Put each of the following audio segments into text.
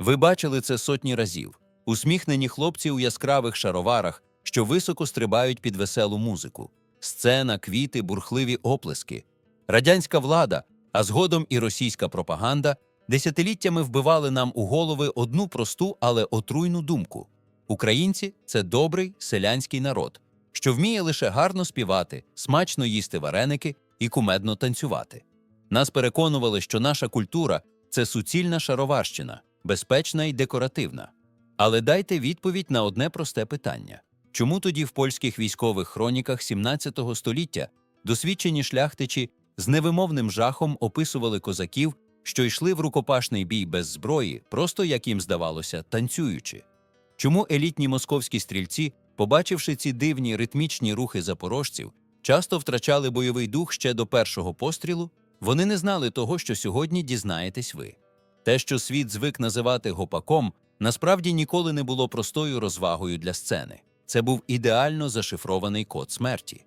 Ви бачили це сотні разів. Усміхнені хлопці у яскравих шароварах, що високо стрибають під веселу музику. Сцена, квіти, бурхливі оплески. Радянська влада, а згодом і російська пропаганда десятиліттями вбивали нам у голови одну просту, але отруйну думку. Українці це добрий селянський народ, що вміє лише гарно співати, смачно їсти вареники і кумедно танцювати. Нас переконували, що наша культура це суцільна шароварщина, безпечна і декоративна. Але дайте відповідь на одне просте питання: чому тоді в польських військових хроніках 17 століття досвідчені шляхтичі з невимовним жахом описували козаків, що йшли в рукопашний бій без зброї, просто як їм здавалося, танцюючи? Чому елітні московські стрільці, побачивши ці дивні ритмічні рухи запорожців, часто втрачали бойовий дух ще до першого пострілу? Вони не знали того, що сьогодні дізнаєтесь ви. Те, що світ звик називати гопаком, насправді ніколи не було простою розвагою для сцени. Це був ідеально зашифрований код смерті.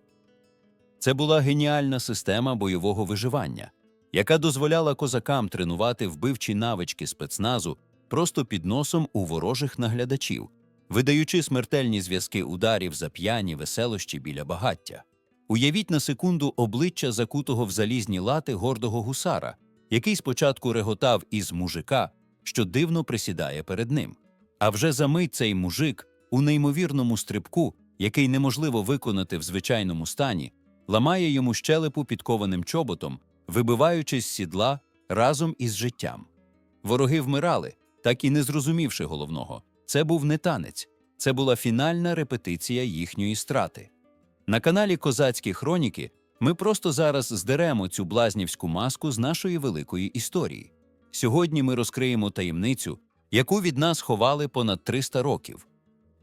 Це була геніальна система бойового виживання, яка дозволяла козакам тренувати вбивчі навички спецназу просто під носом у ворожих наглядачів, видаючи смертельні зв'язки ударів за п'яні веселощі біля багаття. Уявіть на секунду обличчя закутого в залізні лати гордого гусара, який спочатку реготав із мужика, що дивно присідає перед ним. А вже за мить цей мужик у неймовірному стрибку, який неможливо виконати в звичайному стані, ламає йому щелепу підкованим чоботом, вибиваючись з сідла разом із життям. Вороги вмирали, так і не зрозумівши головного. Це був не танець, це була фінальна репетиція їхньої страти. На каналі Козацькі Хроніки ми просто зараз здеремо цю блазнівську маску з нашої великої історії. Сьогодні ми розкриємо таємницю, яку від нас ховали понад 300 років.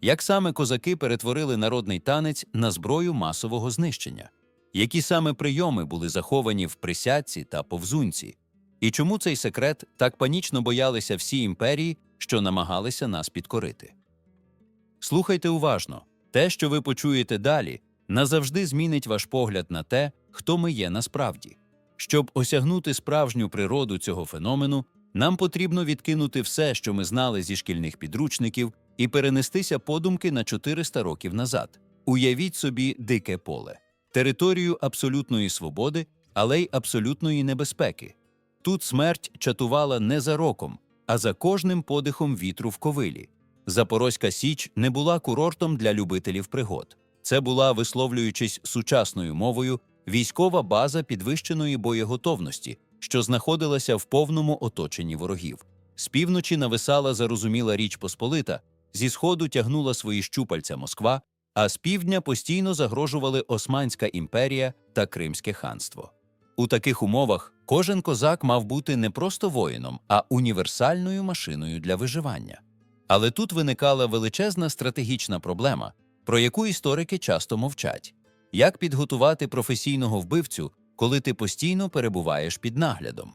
Як саме козаки перетворили народний танець на зброю масового знищення? Які саме прийоми були заховані в присядці та повзунці? І чому цей секрет так панічно боялися всі імперії, що намагалися нас підкорити? Слухайте уважно, те, що ви почуєте далі, назавжди змінить ваш погляд на те, хто ми є насправді. Щоб осягнути справжню природу цього феномену, нам потрібно відкинути все, що ми знали зі шкільних підручників, і перенестися подумки на 400 років назад. Уявіть собі дике поле, територію абсолютної свободи, але й абсолютної небезпеки. Тут смерть чатувала не за роком, а за кожним подихом вітру в ковилі. Запорозька Січ не була курортом для любителів пригод. Це була, висловлюючись сучасною мовою, військова база підвищеної боєготовності, що знаходилася в повному оточенні ворогів. З півночі нависала зарозуміла річ Посполита, зі сходу тягнула свої щупальця Москва, а з півдня постійно загрожували Османська імперія та Кримське ханство. У таких умовах кожен козак мав бути не просто воїном, а універсальною машиною для виживання. Але тут виникала величезна стратегічна проблема, про яку історики часто мовчать: як підготувати професійного вбивцю, коли ти постійно перебуваєш під наглядом?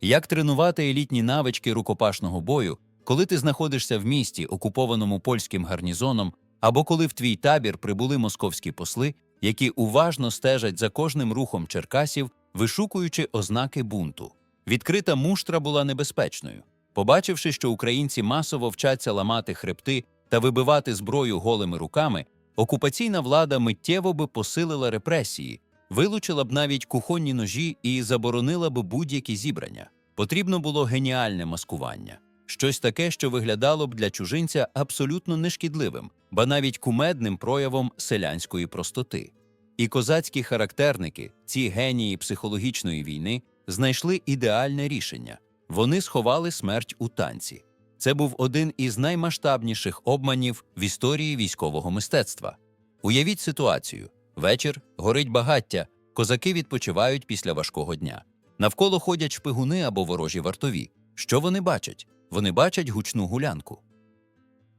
Як тренувати елітні навички рукопашного бою, коли ти знаходишся в місті, окупованому польським гарнізоном, або коли в твій табір прибули московські посли, які уважно стежать за кожним рухом черкасів, вишукуючи ознаки бунту? Відкрита муштра була небезпечною. Побачивши, що українці масово вчаться ламати хребти та вибивати зброю голими руками, окупаційна влада миттєво би посилила репресії, вилучила б навіть кухонні ножі і заборонила б будь-які зібрання. Потрібно було геніальне маскування, щось таке, що виглядало б для чужинця абсолютно нешкідливим, ба навіть кумедним проявом селянської простоти. І козацькі характерники, ці генії психологічної війни, знайшли ідеальне рішення. Вони сховали смерть у танці. Це був один із наймасштабніших обманів в історії військового мистецтва. Уявіть ситуацію: вечір, горить багаття, козаки відпочивають після важкого дня. Навколо ходять шпигуни або ворожі вартові. Що вони бачать? Вони бачать гучну гулянку.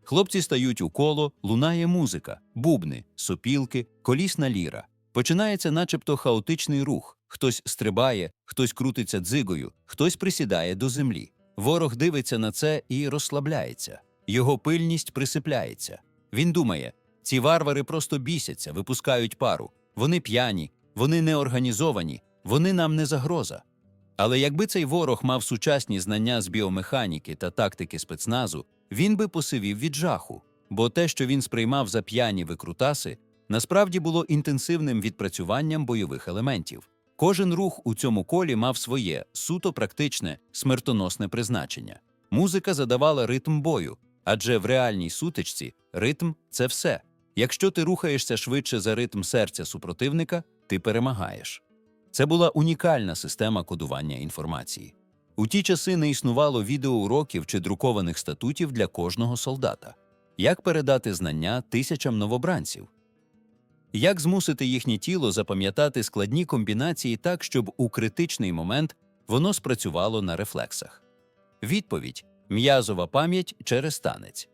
Хлопці стають у коло, лунає музика, бубни, сопілки, колісна ліра. Починається начебто хаотичний рух. Хтось стрибає, хтось крутиться дзигою, хтось присідає до землі. Ворог дивиться на це і розслабляється. Його пильність присипляється. Він думає: ці варвари просто бісяться, випускають пару. Вони п'яні, вони неорганізовані, вони нам не загроза. Але якби цей ворог мав сучасні знання з біомеханіки та тактики спецназу, він би посивів від жаху, бо те, що він сприймав за п'яні викрутаси, насправді було інтенсивним відпрацюванням бойових елементів. Кожен рух у цьому колі мав своє суто практичне, смертоносне призначення. Музика задавала ритм бою, адже в реальній сутичці ритм це все. Якщо ти рухаєшся швидше за ритм серця супротивника, ти перемагаєш. Це була унікальна система кодування інформації. У ті часи не існувало відеоуроків чи друкованих статутів для кожного солдата. Як передати знання тисячам новобранців? Як змусити їхнє тіло запам'ятати складні комбінації так, щоб у критичний момент воно спрацювало на рефлексах? Відповідь м'язова пам'ять через танець.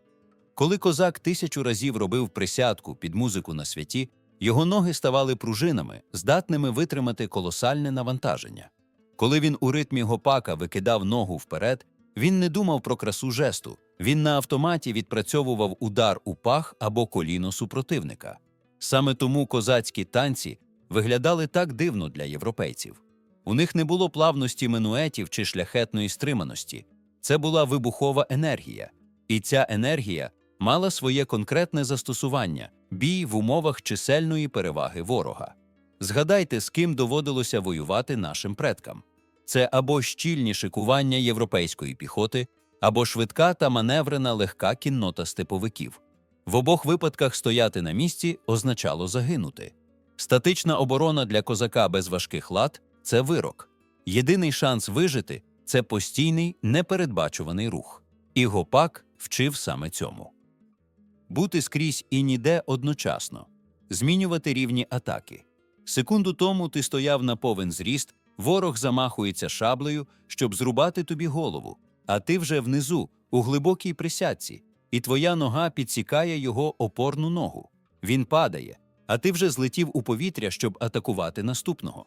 Коли козак тисячу разів робив присядку під музику на святі, його ноги ставали пружинами, здатними витримати колосальне навантаження. Коли він у ритмі гопака викидав ногу вперед, він не думав про красу жесту, він на автоматі відпрацьовував удар у пах або коліно супротивника. Саме тому козацькі танці виглядали так дивно для європейців. У них не було плавності минуетів чи шляхетної стриманості. Це була вибухова енергія, і ця енергія мала своє конкретне застосування бій в умовах чисельної переваги ворога. Згадайте, з ким доводилося воювати нашим предкам. Це або щільні шикування європейської піхоти, або швидка та маневрена легка кіннота степовиків. В обох випадках стояти на місці означало загинути. Статична оборона для козака без важких лад це вирок. Єдиний шанс вижити це постійний непередбачуваний рух. І гопак вчив саме цьому. Бути скрізь і ніде одночасно, змінювати рівні атаки. Секунду тому ти стояв на повен зріст, ворог замахується шаблею, щоб зрубати тобі голову, а ти вже внизу, у глибокій присядці, і твоя нога підсікає його опорну ногу. Він падає, а ти вже злетів у повітря, щоб атакувати наступного.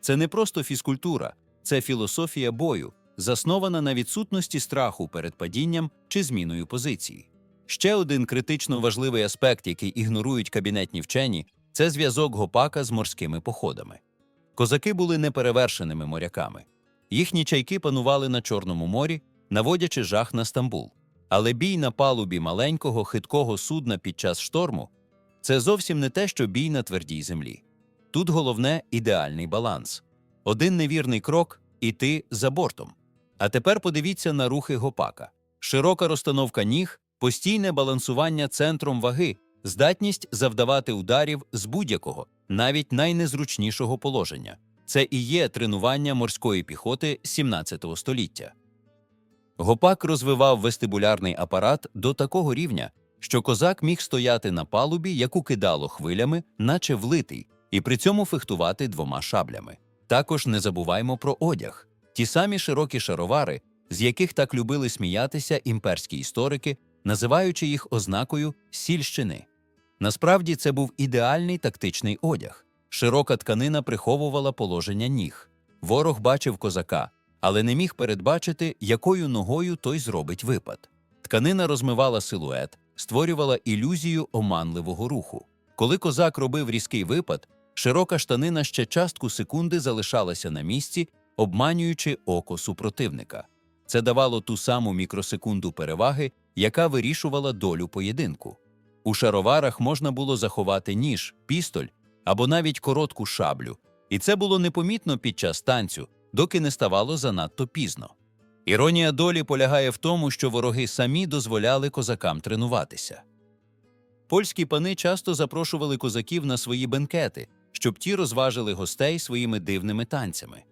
Це не просто фізкультура, це філософія бою, заснована на відсутності страху перед падінням чи зміною позиції. Ще один критично важливий аспект, який ігнорують кабінетні вчені, це зв'язок гопака з морськими походами. Козаки були неперевершеними моряками. Їхні чайки панували на Чорному морі, наводячи жах на Стамбул. Але бій на палубі маленького хиткого судна під час шторму це зовсім не те, що бій на твердій землі. Тут головне ідеальний баланс. Один невірний крок і ти за бортом. А тепер подивіться на рухи гопака: широка розстановка ніг, постійне балансування центром ваги, здатність завдавати ударів з будь-якого, навіть найнезручнішого положення. Це і є тренування морської піхоти 17 століття. Гопак розвивав вестибулярний апарат до такого рівня, що козак міг стояти на палубі, яку кидало хвилями, наче влитий, і при цьому фехтувати двома шаблями. Також не забуваймо про одяг, ті самі широкі шаровари, з яких так любили сміятися імперські історики, називаючи їх ознакою сільщини. Насправді це був ідеальний тактичний одяг. Широка тканина приховувала положення ніг. Ворог бачив козака, але не міг передбачити, якою ногою той зробить випад. Тканина розмивала силует, створювала ілюзію оманливого руху. Коли козак робив різкий випад, широка штанина ще частку секунди залишалася на місці, обманюючи око супротивника. Це давало ту саму мікросекунду переваги, яка вирішувала долю поєдинку. У шароварах можна було заховати ніж, пістоль або навіть коротку шаблю, і це було непомітно під час танцю, доки не ставало занадто пізно. Іронія долі полягає в тому, що вороги самі дозволяли козакам тренуватися. Польські пани часто запрошували козаків на свої бенкети, щоб ті розважили гостей своїми дивними танцями.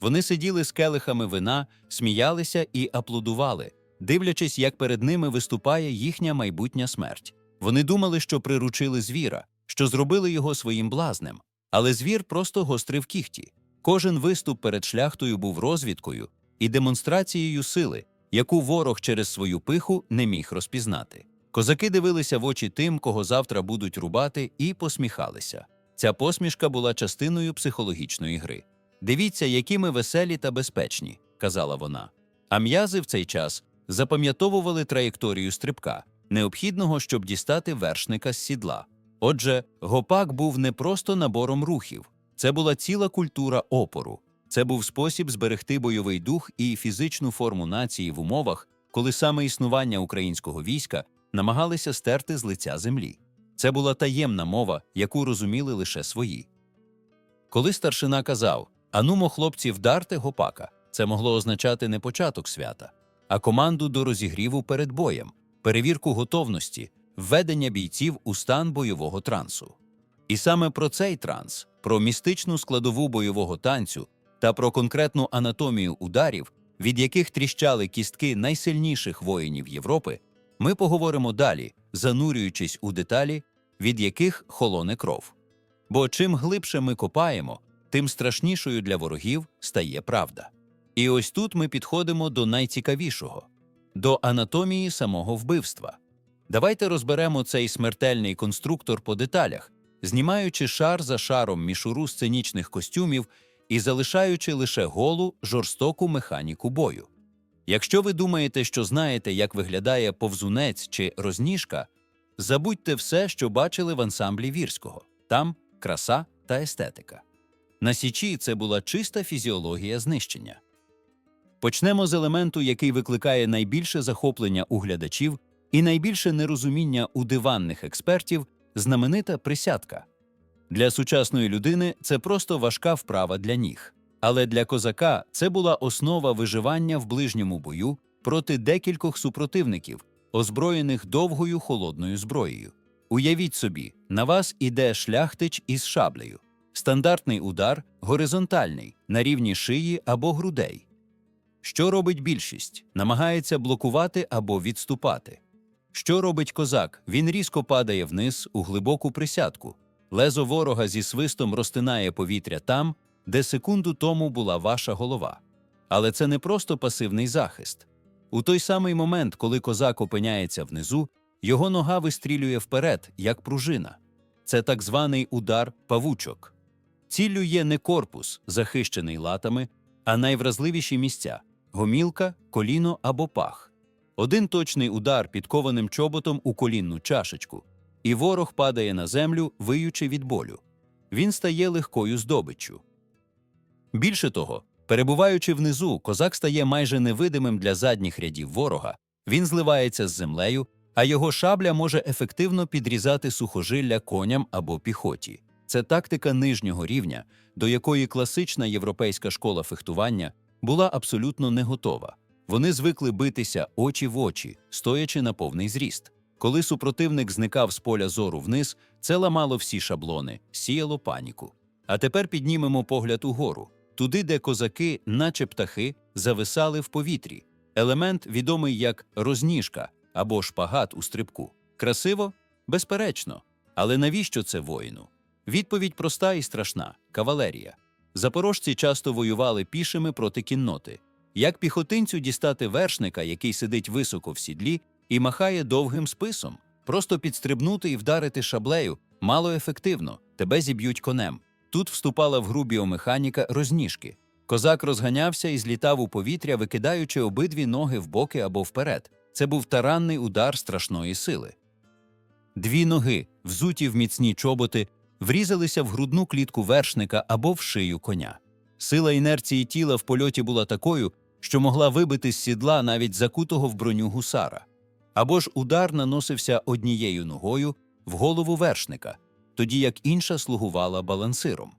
Вони сиділи з келихами вина, сміялися і аплодували, дивлячись, як перед ними виступає їхня майбутня смерть. Вони думали, що приручили звіра, що зробили його своїм блазнем, але звір просто гострив кіхті. Кожен виступ перед шляхтою був розвідкою і демонстрацією сили, яку ворог через свою пиху не міг розпізнати. Козаки дивилися в очі тим, кого завтра будуть рубати, і посміхалися. Ця посмішка була частиною психологічної гри. Дивіться, які ми веселі та безпечні, казала вона. А м'язи в цей час запам'ятовували траєкторію стрибка, необхідного, щоб дістати вершника з сідла. Отже, гопак був не просто набором рухів, це була ціла культура опору, Це був спосіб зберегти бойовий дух і фізичну форму нації в умовах, коли саме існування українського війська намагалися стерти з лиця землі. Це була таємна мова, яку розуміли лише свої. Коли старшина казав Анумо, хлопці, вдарте гопака, це могло означати не початок свята, а команду до розігріву перед боєм, перевірку готовності, введення бійців у стан бойового трансу. І саме про цей транс, про містичну складову бойового танцю та про конкретну анатомію ударів, від яких тріщали кістки найсильніших воїнів Європи, ми поговоримо далі, занурюючись у деталі, від яких холоне кров. Бо чим глибше ми копаємо, тим страшнішою для ворогів стає правда. І ось тут ми підходимо до найцікавішого до анатомії самого вбивства. Давайте розберемо цей смертельний конструктор по деталях, знімаючи шар за шаром мішуру сценічних костюмів і залишаючи лише голу жорстоку механіку бою. Якщо ви думаєте, що знаєте, як виглядає повзунець чи розніжка, забудьте все, що бачили в ансамблі вірського там краса та естетика. На січі це була чиста фізіологія знищення. Почнемо з елементу, який викликає найбільше захоплення у глядачів і найбільше нерозуміння у диванних експертів знаменита присядка. Для сучасної людини це просто важка вправа для ніг. Але для козака це була основа виживання в ближньому бою проти декількох супротивників, озброєних довгою холодною зброєю. Уявіть собі, на вас іде шляхтич із шаблею. Стандартний удар горизонтальний, на рівні шиї або грудей. Що робить більшість? Намагається блокувати або відступати. Що робить козак? Він різко падає вниз у глибоку присядку. Лезо ворога зі свистом розтинає повітря там, де секунду тому була ваша голова. Але це не просто пасивний захист. У той самий момент, коли козак опиняється внизу, його нога вистрілює вперед, як пружина. Це так званий удар павучок. Ціллю є не корпус, захищений латами, а найвразливіші місця гомілка, коліно або пах. Один точний удар підкованим чоботом у колінну чашечку, і ворог падає на землю, виючи від болю. Він стає легкою здобиччю. Більше того, перебуваючи внизу, козак стає майже невидимим для задніх рядів ворога, він зливається з землею, а його шабля може ефективно підрізати сухожилля коням або піхоті. Це тактика нижнього рівня, до якої класична європейська школа фехтування була абсолютно не готова. Вони звикли битися очі в очі, стоячи на повний зріст. Коли супротивник зникав з поля зору вниз, це ламало всі шаблони, сіяло паніку. А тепер піднімемо погляд угору, туди, де козаки, наче птахи, зависали в повітрі. Елемент відомий як розніжка або шпагат у стрибку. Красиво? Безперечно. Але навіщо це воїну? Відповідь проста і страшна кавалерія. Запорожці часто воювали пішими проти кінноти. Як піхотинцю дістати вершника, який сидить високо в сідлі і махає довгим списом, просто підстрибнути і вдарити шаблею мало ефективно, тебе зіб'ють конем. Тут вступала в гру біомеханіка розніжки. Козак розганявся і злітав у повітря, викидаючи обидві ноги в боки або вперед. Це був таранний удар страшної сили. Дві ноги, взуті в міцні чоботи, врізалися в грудну клітку вершника або в шию коня. Сила інерції тіла в польоті була такою, що могла вибити з сідла навіть закутого в броню гусара. Або ж удар наносився однією ногою в голову вершника, тоді як інша слугувала балансиром.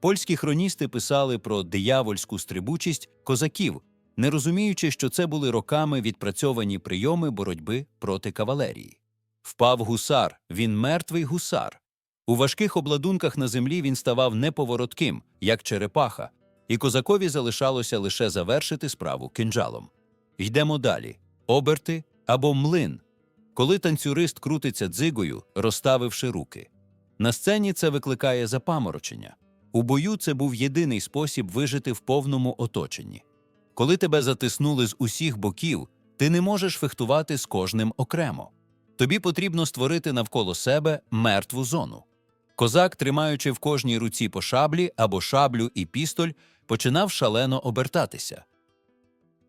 Польські хроністи писали про диявольську стрибучість козаків, не розуміючи, що це були роками відпрацьовані прийоми боротьби проти кавалерії. Впав гусар, він мертвий гусар. У важких обладунках на землі він ставав неповоротким, як черепаха, і козакові залишалося лише завершити справу кинджалом. Йдемо далі оберти або млин, коли танцюрист крутиться дзигою, розставивши руки. На сцені це викликає запаморочення. У бою це був єдиний спосіб вижити в повному оточенні. Коли тебе затиснули з усіх боків, ти не можеш фехтувати з кожним окремо. Тобі потрібно створити навколо себе мертву зону. Козак, тримаючи в кожній руці по шаблі або шаблю і пістоль, починав шалено обертатися.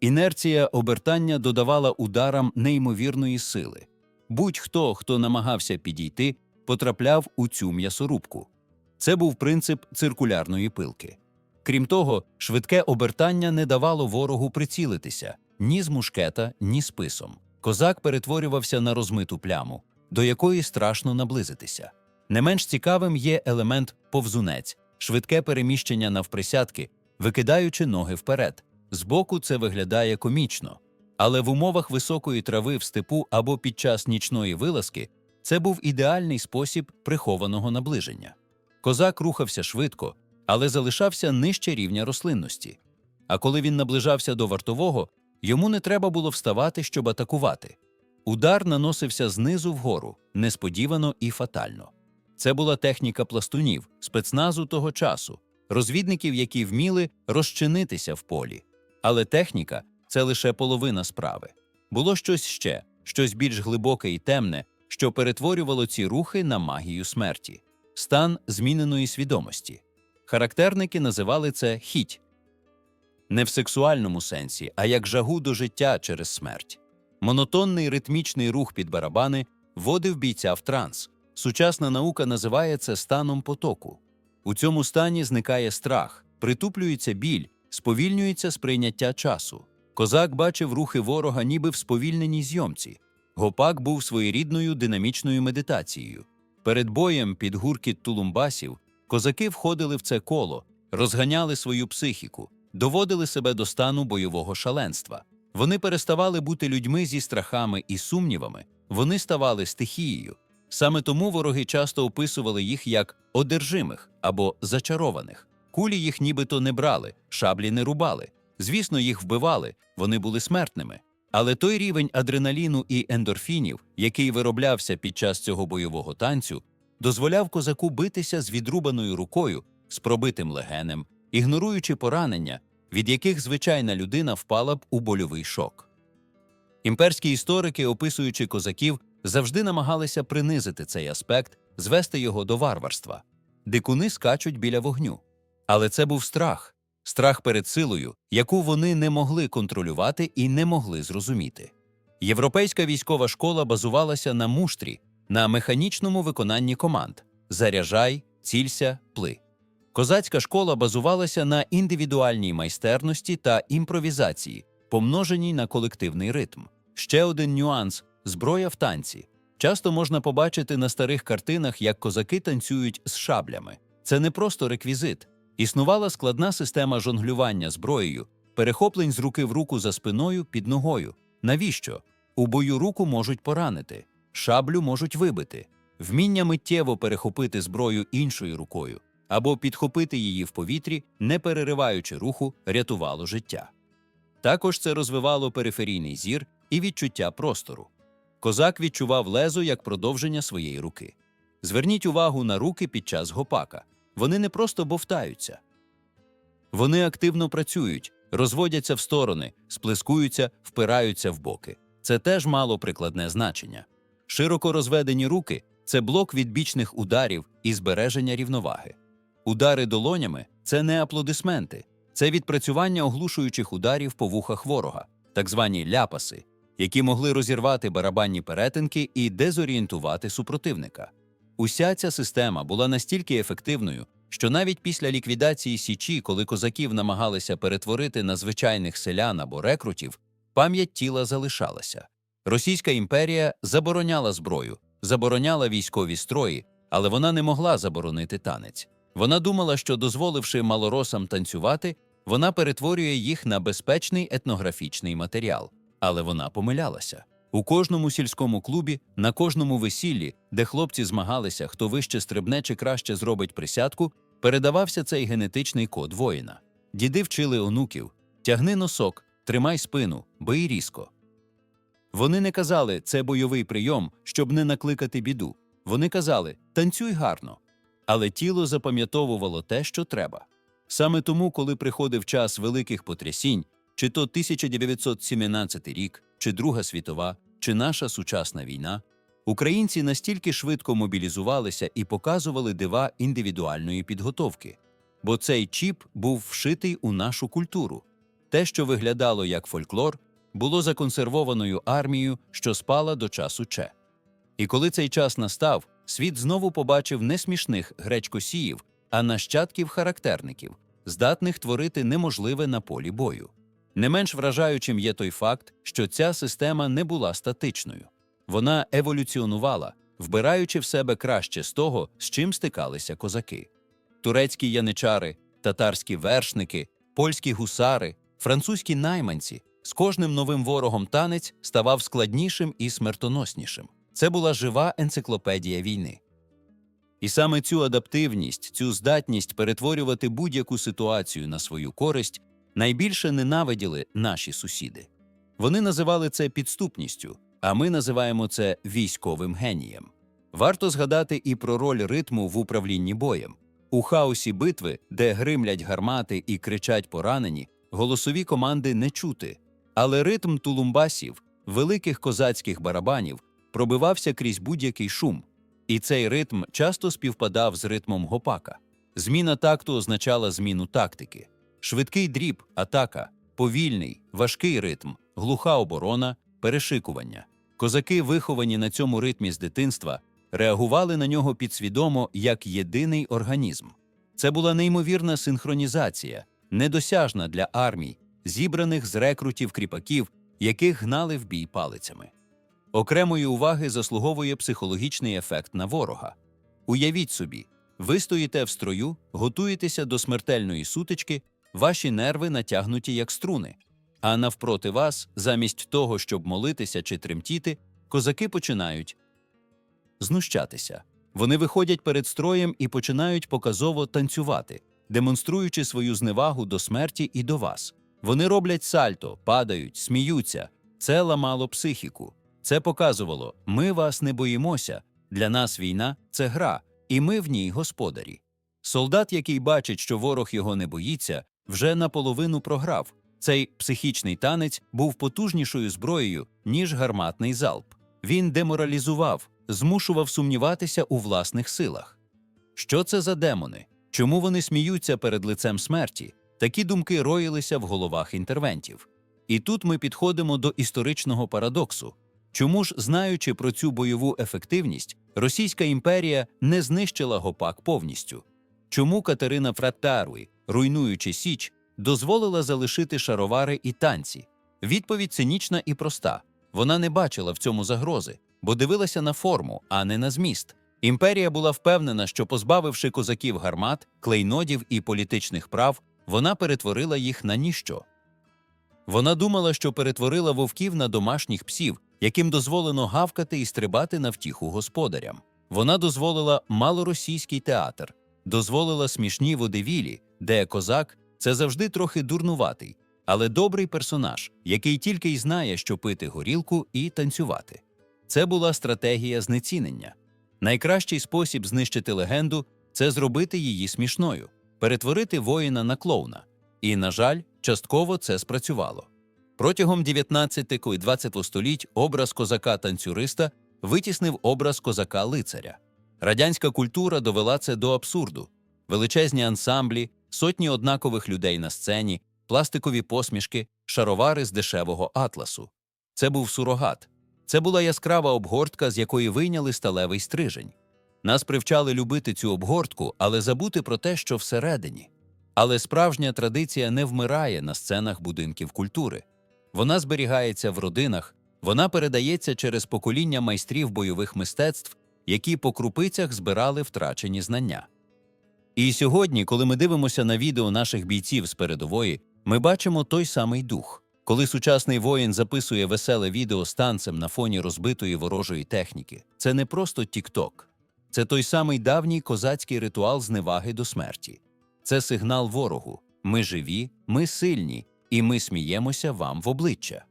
Інерція обертання додавала ударам неймовірної сили. Будь-хто, хто намагався підійти, потрапляв у цю м'ясорубку. Це був принцип циркулярної пилки. Крім того, швидке обертання не давало ворогу прицілитися ні з мушкета, ні з писом. Козак перетворювався на розмиту пляму, до якої страшно наблизитися. Не менш цікавим є елемент повзунець, швидке переміщення навприсядки, викидаючи ноги вперед. Збоку це виглядає комічно, але в умовах високої трави в степу або під час нічної вилазки це був ідеальний спосіб прихованого наближення. Козак рухався швидко, але залишався нижче рівня рослинності. А коли він наближався до вартового, йому не треба було вставати, щоб атакувати. Удар наносився знизу вгору, несподівано і фатально. Це була техніка пластунів, спецназу того часу, розвідників, які вміли розчинитися в полі. Але техніка це лише половина справи. Було щось ще, щось більш глибоке і темне, що перетворювало ці рухи на магію смерті, стан зміненої свідомості. Характерники називали це хіть. Не в сексуальному сенсі, а як жагу до життя через смерть. Монотонний ритмічний рух під барабани вводив бійця в транс. Сучасна наука називає це станом потоку. У цьому стані зникає страх, притуплюється біль, сповільнюється сприйняття часу. Козак бачив рухи ворога ніби в сповільненій зйомці. Гопак був своєрідною динамічною медитацією. Перед боєм під гуркіт тулумбасів козаки входили в це коло, розганяли свою психіку, доводили себе до стану бойового шаленства. Вони переставали бути людьми зі страхами і сумнівами, вони ставали стихією. Саме тому вороги часто описували їх як одержимих або зачарованих. Кулі їх нібито не брали, шаблі не рубали. Звісно, їх вбивали, вони були смертними. Але той рівень адреналіну і ендорфінів, який вироблявся під час цього бойового танцю, дозволяв козаку битися з відрубаною рукою, з пробитим легенем, ігноруючи поранення, від яких звичайна людина впала б у больовий шок. Імперські історики, описуючи козаків, завжди намагалися принизити цей аспект, звести його до варварства. Дикуни скачуть біля вогню. Але це був страх, страх перед силою, яку вони не могли контролювати і не могли зрозуміти. Європейська військова школа базувалася на муштрі, на механічному виконанні команд заряжай, цілься, пли. Козацька школа базувалася на індивідуальній майстерності та імпровізації, помноженій на колективний ритм. Ще один нюанс зброя в танці. Часто можна побачити на старих картинах, як козаки танцюють з шаблями. Це не просто реквізит. Існувала складна система жонглювання зброєю, перехоплень з руки в руку за спиною під ногою. Навіщо? У бою руку можуть поранити, шаблю можуть вибити, вміння миттєво перехопити зброю іншою рукою або підхопити її в повітрі, не перериваючи руху, рятувало життя. Також це розвивало периферійний зір і відчуття простору. Козак відчував лезо як продовження своєї руки. Зверніть увагу на руки під час гопака. Вони не просто бовтаються. Вони активно працюють, розводяться в сторони, сплескуються, впираються в боки. Це теж мало прикладне значення. Широко розведені руки це блок відбічних ударів і збереження рівноваги. Удари долонями це не аплодисменти, це відпрацювання оглушуючих ударів по вухах ворога, так звані ляпаси, які могли розірвати барабанні перетинки і дезорієнтувати супротивника. Уся ця система була настільки ефективною, що навіть після ліквідації Січі, коли козаків намагалися перетворити на звичайних селян або рекрутів, пам'ять тіла залишалася. Російська імперія забороняла зброю, забороняла військові строї, але вона не могла заборонити танець. Вона думала, що, дозволивши малоросам танцювати, вона перетворює їх на безпечний етнографічний матеріал. Але вона помилялася. У кожному сільському клубі, на кожному весіллі, де хлопці змагалися, хто вище стрибне чи краще зробить присядку, передавався цей генетичний код воїна. Діди вчили онуків тягни носок, тримай спину, бий різко. Вони не казали це бойовий прийом, щоб не накликати біду. Вони казали танцюй гарно. Але тіло запам'ятовувало те, що треба. Саме тому, коли приходив час великих потрясінь, чи то 1917 рік, чи Друга світова, чи наша сучасна війна, українці настільки швидко мобілізувалися і показували дива індивідуальної підготовки, бо цей чіп був вшитий у нашу культуру. Те, що виглядало як фольклор, було законсервованою армією, що спала до часу Че. І коли цей час настав, світ знову побачив не смішних гречкосіїв, а нащадків характерників, здатних творити неможливе на полі бою. Не менш вражаючим є той факт, що ця система не була статичною. Вона еволюціонувала, вбираючи в себе краще з того, з чим стикалися козаки. Турецькі яничари, татарські вершники, польські гусари, французькі найманці з кожним новим ворогом танець ставав складнішим і смертоноснішим. Це була жива енциклопедія війни. І саме цю адаптивність, цю здатність перетворювати будь-яку ситуацію на свою користь найбільше ненавиділи наші сусіди. Вони називали це підступністю, а ми називаємо це військовим генієм. Варто згадати і про роль ритму в управлінні боєм. У хаосі битви, де гримлять гармати і кричать поранені, голосові команди не чути. Але ритм тулумбасів, великих козацьких барабанів, пробивався крізь будь-який шум, і цей ритм часто співпадав з ритмом гопака. Зміна такту означала зміну тактики. Швидкий дріб, атака, повільний, важкий ритм, глуха оборона, перешикування. Козаки, виховані на цьому ритмі з дитинства, реагували на нього підсвідомо як єдиний організм. Це була неймовірна синхронізація, недосяжна для армій, зібраних з рекрутів кріпаків, яких гнали в бій палицями. Окремої уваги заслуговує психологічний ефект на ворога. Уявіть собі, ви стоїте в строю, готуєтеся до смертельної сутички, ваші нерви натягнуті як струни. А навпроти вас, замість того, щоб молитися чи тремтіти, козаки починають знущатися. Вони виходять перед строєм і починають показово танцювати, демонструючи свою зневагу до смерті і до вас. Вони роблять сальто, падають, сміються. Це ламало психіку. Це показувало: ми вас не боїмося. Для нас війна це гра, і ми в ній господарі. Солдат, який бачить, що ворог його не боїться, вже наполовину програв. Цей психічний танець був потужнішою зброєю, ніж гарматний залп. Він деморалізував, змушував сумніватися у власних силах. Що це за демони? Чому вони сміються перед лицем смерті? Такі думки роїлися в головах інтервентів. І тут ми підходимо до історичного парадоксу. Чому ж, знаючи про цю бойову ефективність, Російська імперія не знищила гопак повністю? Чому Катерина Фраттаруй, руйнуючи Січ, дозволила залишити шаровари і танці? Відповідь цинічна і проста. Вона не бачила в цьому загрози, бо дивилася на форму, а не на зміст. Імперія була впевнена, що, позбавивши козаків гармат, клейнодів і політичних прав, вона перетворила їх на ніщо. Вона думала, що перетворила вовків на домашніх псів, яким дозволено гавкати і стрибати на втіху господарям. Вона дозволила малоросійський театр, дозволила смішні водевілі, де козак це завжди трохи дурнуватий, але добрий персонаж, який тільки й знає, що пити горілку і танцювати. Це була стратегія знецінення. Найкращий спосіб знищити легенду це зробити її смішною, перетворити воїна на клоуна. І, на жаль, частково це спрацювало. Протягом 19 і 20 століть образ козака-танцюриста витіснив образ козака-лицаря. Радянська культура довела це до абсурду. Величезні ансамблі, сотні однакових людей на сцені, пластикові посмішки, шаровари з дешевого атласу. Це був сурогат. Це була яскрава обгортка, з якої вийняли сталевий стрижень. Нас привчали любити цю обгортку, але забути про те, що всередині. Але справжня традиція не вмирає на сценах будинків культури. Вона зберігається в родинах, вона передається через покоління майстрів бойових мистецтв, які по крупицях збирали втрачені знання. І сьогодні, коли ми дивимося на відео наших бійців з передової, ми бачимо той самий дух. Коли сучасний воїн записує веселе відео з танцем на фоні розбитої ворожої техніки, це не просто тік-ток. Це той самий давній козацький ритуал зневаги до смерті. Це сигнал ворогу: ми живі, ми сильні, і ми сміємося вам в обличчя.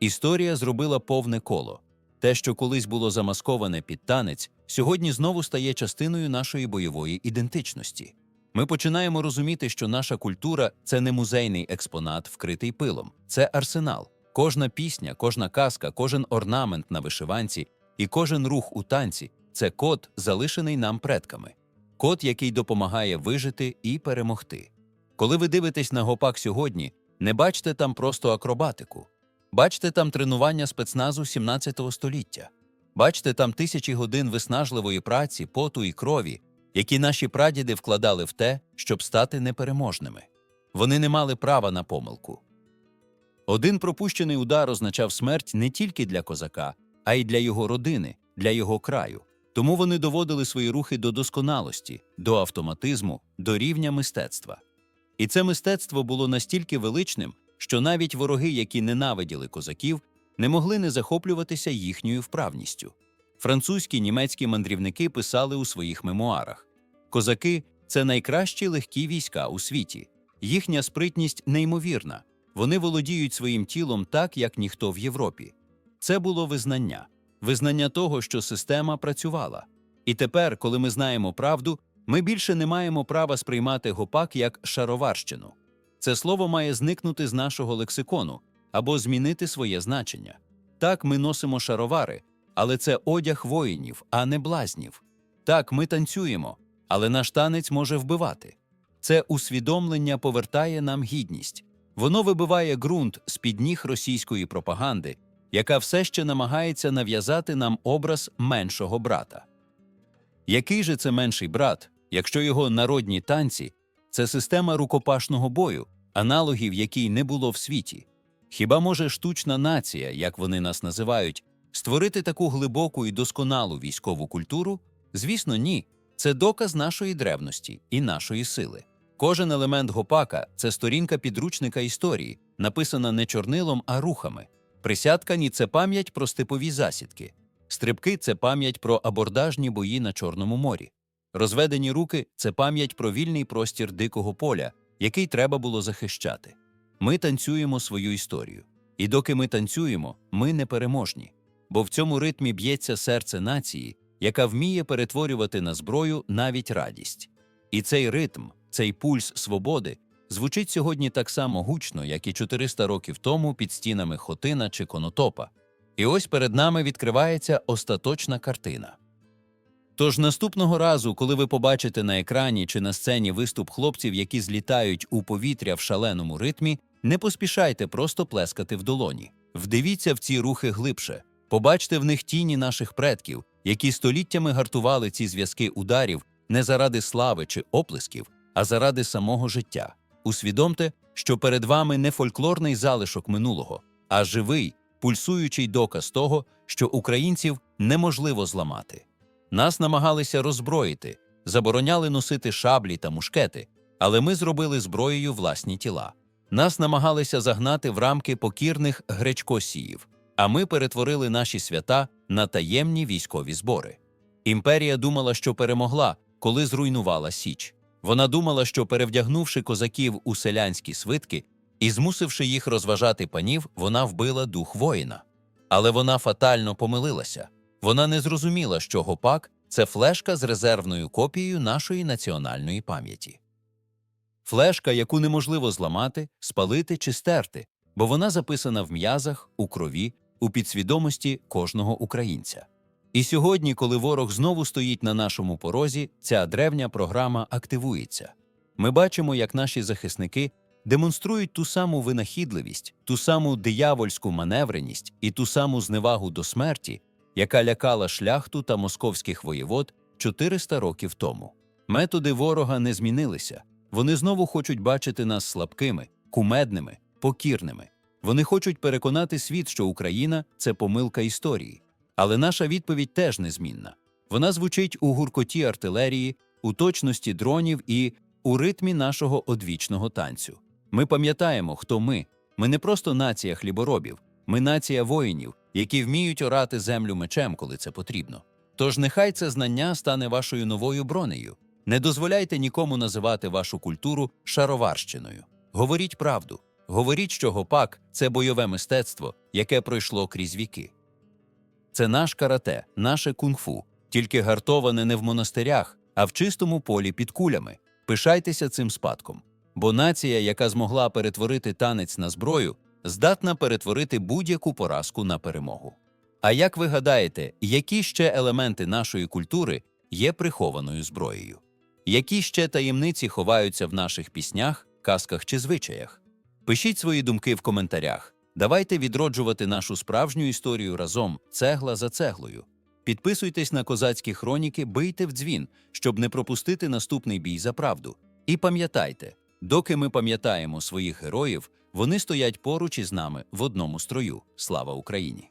Історія зробила повне коло. Те, що колись було замасковане під танець, сьогодні знову стає частиною нашої бойової ідентичності. Ми починаємо розуміти, що наша культура це не музейний експонат, вкритий пилом, це арсенал. Кожна пісня, кожна казка, кожен орнамент на вишиванці і кожен рух у танці це код, залишений нам предками, код, який допомагає вижити і перемогти. Коли ви дивитесь на гопак сьогодні, не бачте там просто акробатику. Бачте там тренування спецназу 17 століття. Бачте там тисячі годин виснажливої праці, поту і крові, які наші прадіди вкладали в те, щоб стати непереможними. Вони не мали права на помилку. Один пропущений удар означав смерть не тільки для козака, а й для його родини, для його краю. Тому вони доводили свої рухи до досконалості, до автоматизму, до рівня мистецтва. І це мистецтво було настільки величним, що навіть вороги, які ненавиділи козаків, не могли не захоплюватися їхньою вправністю. Французькі німецькі мандрівники писали у своїх мемуарах: козаки це найкращі легкі війська у світі. Їхня спритність неймовірна. Вони володіють своїм тілом так, як ніхто в Європі. Це було визнання, визнання того, що система працювала. І тепер, коли ми знаємо правду, ми більше не маємо права сприймати гопак як шароварщину. Це слово має зникнути з нашого лексикону або змінити своє значення. Так, ми носимо шаровари, але це одяг воїнів, а не блазнів. Так, ми танцюємо, але наш танець може вбивати. Це усвідомлення повертає нам гідність. Воно вибиває ґрунт з під ніг російської пропаганди, яка все ще намагається нав'язати нам образ меншого брата. Який же це менший брат, якщо його народні танці це система рукопашного бою, аналогів якій не було в світі? Хіба може штучна нація, як вони нас називають, створити таку глибоку і досконалу військову культуру? Звісно, ні. Це доказ нашої древності і нашої сили. Кожен елемент гопака це сторінка підручника історії, написана не чорнилом, а рухами. Присядкані це пам'ять про степові засідки. Стрибки це пам'ять про абордажні бої на Чорному морі. Розведені руки це пам'ять про вільний простір дикого поля, який треба було захищати. Ми танцюємо свою історію. І доки ми танцюємо, ми непереможні. Бо в цьому ритмі б'ється серце нації, яка вміє перетворювати на зброю навіть радість. І цей ритм, цей пульс свободи звучить сьогодні так само гучно, як і 400 років тому під стінами Хотина чи Конотопа. І ось перед нами відкривається остаточна картина. Тож наступного разу, коли ви побачите на екрані чи на сцені виступ хлопців, які злітають у повітря в шаленому ритмі, не поспішайте просто плескати в долоні. Вдивіться в ці рухи глибше, побачте в них тіні наших предків, які століттями гартували ці зв'язки ударів не заради слави чи оплесків, а заради самого життя. Усвідомте, що перед вами не фольклорний залишок минулого, а живий, пульсуючий доказ того, що українців неможливо зламати. Нас намагалися роззброїти, забороняли носити шаблі та мушкети, але ми зробили зброєю власні тіла. Нас намагалися загнати в рамки покірних гречкосіїв, а ми перетворили наші свята на таємні військові збори. Імперія думала, що перемогла, коли зруйнувала Січ. Вона думала, що перевдягнувши козаків у селянські свитки і змусивши їх розважати панів, вона вбила дух воїна. Але вона фатально помилилася. Вона не зрозуміла, що гопак це флешка з резервною копією нашої національної пам'яті. Флешка, яку неможливо зламати, спалити чи стерти, бо вона записана в м'язах, у крові, у підсвідомості кожного українця. І сьогодні, коли ворог знову стоїть на нашому порозі, ця древня програма активується. Ми бачимо, як наші захисники демонструють ту саму винахідливість, ту саму диявольську маневреність і ту саму зневагу до смерті, яка лякала шляхту та московських воєвод 400 років тому. Методи ворога не змінилися. Вони знову хочуть бачити нас слабкими, кумедними, покірними. Вони хочуть переконати світ, що Україна це помилка історії. Але наша відповідь теж незмінна. Вона звучить у гуркоті артилерії, у точності дронів і у ритмі нашого одвічного танцю. Ми пам'ятаємо, хто ми. Ми не просто нація хліборобів, ми нація воїнів, які вміють орати землю мечем, коли це потрібно. Тож нехай це знання стане вашою новою бронею. Не дозволяйте нікому називати вашу культуру шароварщиною. Говоріть правду, говоріть, що гопак це бойове мистецтво, яке пройшло крізь віки. Це наш карате, наше кунг-фу, тільки гартоване не в монастирях, а в чистому полі під кулями. Пишайтеся цим спадком. Бо нація, яка змогла перетворити танець на зброю, здатна перетворити будь-яку поразку на перемогу. А як ви гадаєте, які ще елементи нашої культури є прихованою зброєю? Які ще таємниці ховаються в наших піснях, казках чи звичаях? Пишіть свої думки в коментарях. Давайте відроджувати нашу справжню історію разом, цегла за цеглою. Підписуйтесь на козацькі хроніки, бийте в дзвін, щоб не пропустити наступний бій за правду. І пам'ятайте, Доки ми пам'ятаємо своїх героїв, вони стоять поруч із нами в одному строю. Слава Україні!